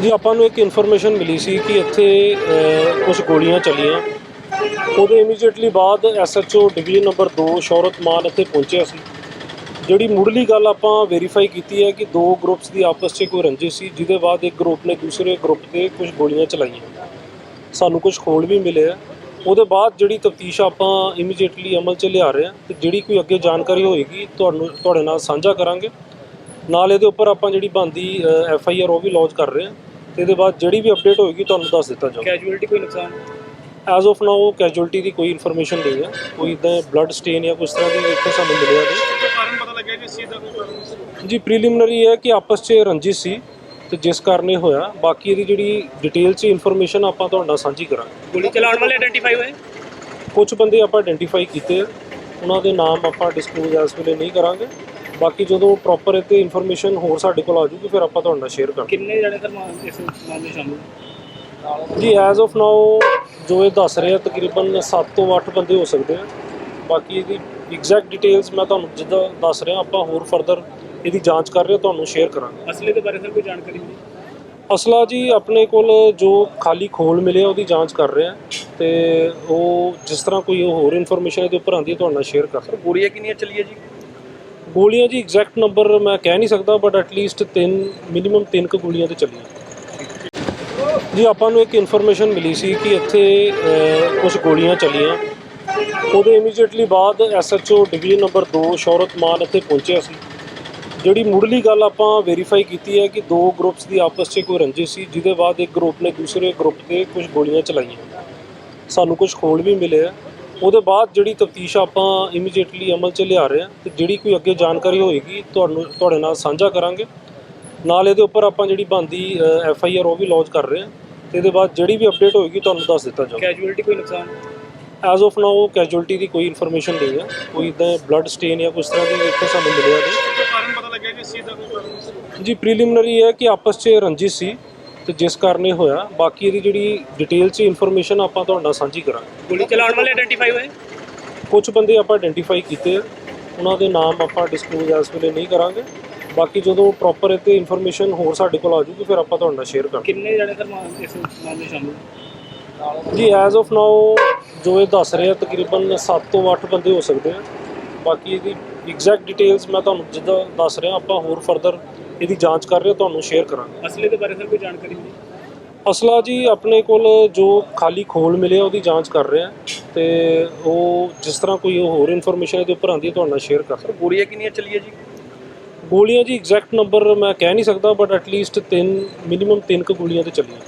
ਜੀ, ਆਪਾਂ ਨੂੰ ਇੱਕ ਇਨਫੋਰਮੇਸ਼ਨ ਮਿਲੀ ਸੀ ਕਿ ਇੱਥੇ ਕੁਝ ਗੋਲੀਆਂ ਚੱਲੀਆਂ। ਉਹਦੇ ਇਮੀਡੀਏਟਲੀ ਬਾਅਦ ਐਸਐਚਓ ਡਿਵੀਜ਼ਨ ਨੰਬਰ 2 ਸ਼ੌਰਤ ਮਾਨ ਇੱਥੇ ਪਹੁੰਚਿਆ ਸੀ। ਜਿਹੜੀ ਮੁੱਢਲੀ ਗੱਲ ਆਪਾਂ ਵੈਰੀਫਾਈ ਕੀਤੀ ਹੈ ਕਿ ਦੋ ਗਰੁੱਪਸ ਦੀ ਆਪਸ 'ਚ ਕੋਈ ਰੰਜਿਸ਼ ਸੀ, ਜਿਹਦੇ ਬਾਅਦ ਇੱਕ ਗਰੁੱਪ ਨੇ ਦੂਸਰੇ ਗਰੁੱਪ ਤੇ ਕੁਝ ਗੋਲੀਆਂ ਚਲਾਈਆਂ। ਸਾਨੂੰ ਕੁਝ ਖੋਲ ਵੀ ਮਿਲੇ ਆ ਉਹਦੇ ਬਾਅਦ ਜਿਹੜੀ ਤਫਤੀਸ਼ ਆਪਾਂ ਇਮੀਡੀਏਟਲੀ ਅਮਲ 'ਚ ਲਿਆ ਰਹੇ ਆ ਤੇ ਜਿਹੜੀ ਕੋਈ ਅੱਗੇ ਜਾਣਕਾਰੀ ਹੋਏਗੀ, ਤੁਹਾਨੂੰ, ਤੁਹਾਡੇ ਨਾਲ ਸਾਂਝਾ ਕਰਾਂਗੇ। ਨਾਲ ਇਹਦੇ ਉੱਪਰ ਆਪਾਂ ਜਿਹੜੀ ਬੰਦੀ ਐਫ ਆਈ ਆਰ ਉਹ ਵੀ ਲੌਂਚ ਕਰ ਰਹੇ ਆ ਇਹਦੇ ਬਾਅਦ ਜਿਹੜੀ ਵੀ ਅਪਡੇਟ ਹੋਏਗੀ ਤੁਹਾਨੂੰ ਦੱਸ ਦਿੱਤਾ ਜਾਊਗਾ। ਕੈਜੂਅਲਟੀ ਕੋਈ ਨੁਕਸਾਨ? ਐਜ਼ ਆਫ ਨਾਓ ਕੈਜੁਅਲਟੀ ਦੀ ਕੋਈ ਇਨਫੋਰਮੇਸ਼ਨ ਨਹੀਂ ਹੈ। ਕੋਈ ਇਦਾਂ ਬਲੱਡ ਸਟੇਨ ਜਾਂ ਕੁਛ ਤਰ੍ਹਾਂ ਦੀ ਇੱਥੇ ਸਾਨੂੰ ਮਿਲਿਆ ਨਹੀਂ। ਕਾਰਨ ਪਤਾ ਲੱਗਿਆ ਜੀ ਇਸ ਚੀਜ਼ ਦਾ? ਕੋਈ ਕਾਰਨ ਜੀ ਪ੍ਰੀਲਿਮਿਨਰੀ ਹੈ ਕਿ ਆਪਸ 'ਚ ਰੰਜਿਸ਼ ਸੀ ਤੇ ਜਿਸ ਕਾਰਨ ਇਹ ਹੋਇਆ ਬਾਕੀ ਇਹਦੀ ਜਿਹੜੀ ਡਿਟੇਲ 'ਚ ਇਨਫੋਰਮੇਸ਼ਨ ਆਪਾਂ ਤੁਹਾਡੇ ਨਾਲ ਸਾਂਝੀ ਕਰਾਂਗੇ। ਗੋਲੀ ਚਲਾਉਣ ਵਾਲੇ ਆਇਡੈਂਟੀਫਾਈ ਹੋਏ? ਕੁਝ ਬੰਦੇ ਆਪਾਂ ਆਇਡੈਂਟੀਫਾਈ ਕੀਤੇ ਆ। ਉਹਨਾਂ ਦੇ ਨਾਮ ਆਪਾਂ ਡਿਸਕਲੋਜ਼ ਇਸ ਵੇਲੇ ਨਹੀਂ ਕਰਾਂਗੇ। ਬਾਕੀ ਜਦੋਂ ਪ੍ਰੋਪਰ ਇਹ ਤੇ ਇਨਫੋਰਮੇਸ਼ਨ ਹੋਰ ਸਾਡੇ ਕੋਲ ਆ ਜੂਗੀ ਫਿਰ ਆਪਾਂ ਤੁਹਾਡੇ ਨਾਲ ਸ਼ੇਅਰ ਕਰਾਂਗੇ। ਕਿੰਨੇ ਜਣੇ ਸਰ ਮਾ- ਇਸ ਮਾਮਲੇ ਸ਼ਾਮਲ ਜੀ ਐਜ਼ ਆਫ ਨਾਓ ਜੋ ਇਹ ਦੱਸ ਰਹੇ ਆ ਤਕਰੀਬਨ 7 ਤੋਂ 8 ਬੰਦੇ ਹੋ ਸਕਦੇ ਆ। ਬਾਕੀ ਇਹਦੀ ਐਗਜ਼ੈਕਟ ਡਿਟੇਲਸ ਮੈਂ ਤੁਹਾਨੂੰ ਜਿੱਦਾਂ ਦੱਸ ਰਿਹਾ ਆਪਾਂ ਹੋਰ ਫਰਦਰ ਇਹਦੀ ਜਾਂਚ ਕਰ ਰਹੇ ਹਾਂ, ਤੁਹਾਨੂੰ ਸ਼ੇਅਰ ਕਰਾਂਗੇ। ਅਸਲੇ ਦੇ ਬਾਰੇ ਸਰ ਕੋਈ ਜਾਣਕਾਰੀ ਨਹੀਂ? ਅਸਲਾ ਜੀ ਆਪਣੇ ਕੋਲ ਜੋ ਖਾਲੀ ਖੋਲ ਮਿਲਿਆ ਉਹਦੀ ਜਾਂਚ ਕਰ ਰਹੇ ਆ। ਤੇ ਉਹ ਜਿਸ ਤਰ੍ਹਾਂ ਕੋਈ ਹੋਰ ਇਨਫੋਰਮੇਸ਼ਨ ਇਹਦੇ ਉੱਪਰ ਆਉਂਦੀ ਹੈ ਤੁਹਾਡੇ ਨਾਲ ਸ਼ੇਅਰ ਕਰ ਸਰ ਗੋਲੀਆਂ ਕਿੰਨੀਆਂ ਚੱਲੀਆਂ ਜੀ? ਗੋਲੀਆਂ ਜੀ ਐਗਜ਼ੈਕਟ ਨੰਬਰ ਮੈਂ ਕਹਿ ਨਹੀਂ ਸਕਦਾ ਬਟ ਐਟਲੀਸਟ ਤਿੰਨ ਮਿਨੀਮਮ ਤਿੰਨ ਕੁ ਗੋਲੀਆਂ ਤੇ ਚੱਲੀਆਂ। ਜੀ, ਆਪਾਂ ਨੂੰ ਇੱਕ ਇਨਫੋਰਮੇਸ਼ਨ ਮਿਲੀ ਸੀ ਕਿ ਇੱਥੇ ਕੁਝ ਗੋਲੀਆਂ ਚੱਲੀਆਂ। ਉਹਦੇ ਇਮੀਡੀਏਟਲੀ ਬਾਅਦ ਐਸਐਚਓ ਡਿਵੀਜ਼ਨ ਨੰਬਰ 2 ਸ਼ੌਰਤ ਮਾਨ ਇੱਥੇ ਪਹੁੰਚਿਆ ਸੀ। ਜਿਹੜੀ ਮੁੱਢਲੀ ਗੱਲ ਆਪਾਂ ਵੈਰੀਫਾਈ ਕੀਤੀ ਹੈ ਕਿ ਦੋ ਗਰੁੱਪਸ ਦੀ ਆਪਸ 'ਚ ਕੋਈ ਰੰਜਿਸ਼ ਸੀ, ਜਿਹਦੇ ਬਾਅਦ ਇੱਕ ਗਰੁੱਪ ਨੇ ਦੂਸਰੇ ਗਰੁੱਪ ਤੇ ਕੁਝ ਗੋਲੀਆਂ ਚਲਾਈਆਂ। ਸਾਨੂੰ ਕੁਝ ਖੋਲ ਵੀ ਮਿਲੇ ਆ ਉਹਦੇ ਬਾਅਦ ਜਿਹੜੀ ਤਫਤੀਸ਼ ਆਪਾਂ ਇਮੀਡੀਏਟਲੀ ਅਮਲ 'ਚ ਲਿਆ ਰਹੇ ਆ ਤੇ ਜਿਹੜੀ ਕੋਈ ਅੱਗੇ ਜਾਣਕਾਰੀ ਹੋਏਗੀ ਤੁਹਾਨੂੰ ਤੁਹਾਡੇ ਨਾਲ ਸਾਂਝਾ ਕਰਾਂਗੇ। ਨਾਲ ਇਹਦੇ ਉੱਪਰ ਆਪਾਂ ਜਿਹੜੀ ਬੰਦੀ ਐਫ ਆਈ ਆਰ ਉਹ ਵੀ ਲੌਂਚ ਕਰ ਰਹੇ ਆ ਤੇ ਇਹਦੇ ਬਾਅਦ ਜਿਹੜੀ ਵੀ ਅਪਡੇਟ ਹੋਏਗੀ ਤੁਹਾਨੂੰ ਦੱਸ ਦਿੱਤਾ ਜਾਊਗਾ। ਕੈਜੂਅਲਟੀ ਕੋਈ ਨੁਕਸਾਨ? ਐਜ਼ ਆਫ ਨਾਓ ਕੈਜੁਅਲਟੀ ਦੀ ਕੋਈ ਇਨਫੋਰਮੇਸ਼ਨ ਨਹੀਂ ਹੈ। ਕੋਈ ਇਦਾਂ ਬਲੱਡ ਸਟੇਨ ਜਾਂ ਕੁਛ ਤਰ੍ਹਾਂ ਦੀ ਇੱਥੇ ਸਾਨੂੰ ਮਿਲਿਆ ਨਹੀਂ। ਕਾਰਨ ਪਤਾ ਲੱਗਿਆ ਜੀ ਇਸ ਚੀਜ਼ ਦਾ ਕੋਈ ਕਾਰਨ? ਜੀ ਪ੍ਰੀਲਿਮਿਨਰੀ ਹੈ ਕਿ ਆਪਸ 'ਚ ਰੰਜਿਸ਼ ਸੀ। ਤੇ ਜਿਸ ਕਾਰਨ ਇਹ ਹੋਇਆ ਬਾਕੀ ਇਹਦੀ ਜਿਹੜੀ ਡਿਟੇਲ 'ਚ ਇਨਫੋਰਮੇਸ਼ਨ ਆਪਾਂ ਤੁਹਾਡੇ ਨਾਲ ਸਾਂਝੀ ਕਰਾਂਗੇ। ਗੋਲੀ ਚਲਾਉਣ ਵਾਲੇ ਆਇਡੈਂਟੀਫਾਈ ਹੋਏ? ਕੁਝ ਬੰਦੇ ਆਪਾਂ ਆਇਡੈਂਟੀਫਾਈ ਕੀਤੇ ਆ ਉਹਨਾਂ ਦੇ ਨਾਮ ਆਪਾਂ ਡਿਸਕਲੋਜ਼ ਇਸ ਵੇਲੇ ਨਹੀਂ ਕਰਾਂਗੇ। ਬਾਕੀ ਜਦੋਂ ਪ੍ਰੋਪਰ ਤੇ ਇਨਫੋਰਮੇਸ਼ਨ ਹੋਰ ਸਾਡੇ ਕੋਲ ਆ ਜੂਗੀ ਫਿਰ ਆਪਾਂ ਤੁਹਾਡੇ ਨਾਲ ਸ਼ੇਅਰ ਕਰਾਂਗੇ। ਕਿੰਨੇ ਜਣੇ ਸਰ ਮਾ- ਇਸ ਮਾਮਲੇ ਸ਼ਾਮਲ? ਜੀ ਐਜ਼ ਆਫ ਨਾਓ ਜੋ ਇਹ ਦੱਸ ਰਹੇ ਤਕਰੀਬਨ 7 ਤੋਂ 8 ਬੰਦੇ ਹੋ ਸਕਦੇ ਆ। ਬਾਕੀ ਇਹਦੀ ਐਗਜ਼ੈਕਟ ਡਿਟੇਲਸ ਮੈਂ ਤੁਹਾਨੂੰ ਜਿੱਦਾਂ ਦੱਸ ਰਿਹਾ ਆਪਾਂ ਹੋਰ ਫਰਦਰ ਇਹਦੀ ਜਾਂਚ ਕਰ ਰਹੇ ਹਾਂ, ਤੁਹਾਨੂੰ ਸ਼ੇਅਰ ਕਰਾਂਗੇ। ਅਸਲੇ ਦੇ ਬਾਰੇ ਸਰ ਕੋਈ ਜਾਣਕਾਰੀ ਨਹੀਂ ਅਸਲਾ ਜੀ ਆਪਣੇ ਕੋਲ ਜੋ ਖਾਲੀ ਖੋਲ ਮਿਲਿਆ ਉਹਦੀ ਜਾਂਚ ਕਰ ਰਹੇ ਆ ਤੇ ਉਹ ਜਿਸ ਤਰ੍ਹਾਂ ਕੋਈ ਹੋਰ ਇਨਫੋਰਮੇਸ਼ਨ ਇਹਦੇ ਉੱਪਰ ਆਉਂਦੀ ਹੈ ਤੁਹਾਡੇ ਨਾਲ ਸ਼ੇਅਰ ਕਰ ਸਰ ਗੋਲੀਆਂ ਕਿੰਨੀਆਂ ਚੱਲੀਆਂ ਜੀ? ਗੋਲੀਆਂ ਜੀ ਐਗਜ਼ੈਕਟ ਨੰਬਰ ਮੈਂ ਕਹਿ ਨਹੀਂ ਸਕਦਾ ਬਟ ਐਟਲੀਸਟ 3 ਮਿਨੀਮਮ 3 ਕੁ ਗੋਲੀਆਂ ਤੇ ਚੱਲੀਆਂ।